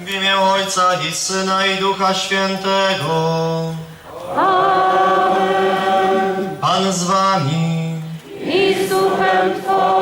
W imię Ojca i Syna i Ducha Świętego. Amen. Pan z wami. i z duchem Twoim.